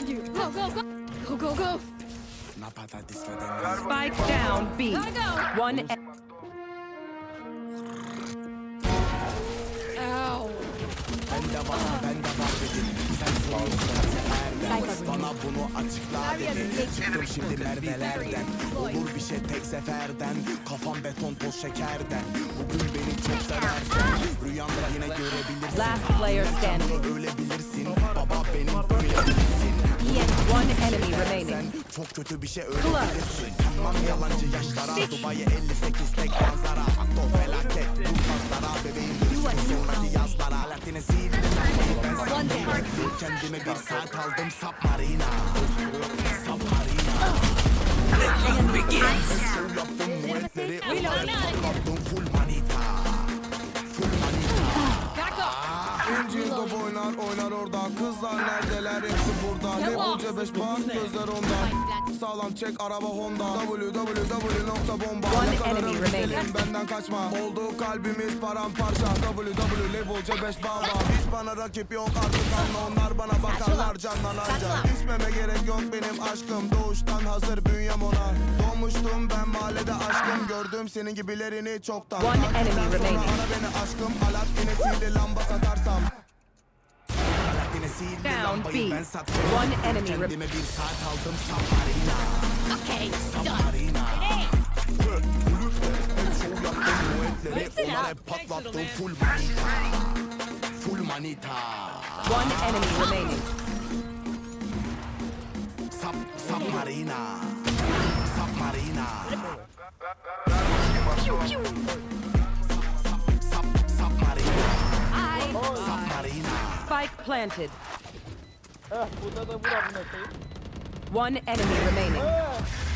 around you. Go, go, go. Go, go, go. Spike down B. Gotta go. One. e- Ow. Bende var bende var dedim Sen seferden Bana bunu açıkla dedi Çıktım şimdi mervelerden Olur bir şey tek seferden Kafam beton toz şekerden Bugün beni çok seversen Rüyanda yine görebilirsin Last player standing. Öyle remaining. Çok kötü bir şey öğrenebilirsin. Tamam yalancı yaşlara Dubai'ye 58 tek manzara. Akto felaket Dur fazlara Bebeğim sonraki yazlara. Latine Ben sana Kendime bir saat aldım Submarina. Submarina. Show yaptım muetleri Yaptım full top oynar oynar orada. Kızlar neredeler? Hepsi burada. Level C5 bak gözler onda. Sağlam çek araba Honda. Www.bomba One Ne enemy remaining. benden kaçma. Oldu kalbimiz paramparça. Www Level C5 bağla. Hiç bana rakip yok artık anla. Onlar bana bakarlar canlananca İçmeme gerek yok benim aşkım. Doğuştan hazır bünyem ona. Doğmuştum ben mahallede aşkım. Gördüm senin gibilerini çoktan. One enemy remaining. Ara beni aşkım. Alat yine lamba satarsam Latine sil Down B. One enemy rem- Kendime bir saat aldım Submarina Okay, done. One enemy remaining. Sub, submarina Submarina Pew, pew. Spike planted. One enemy remaining.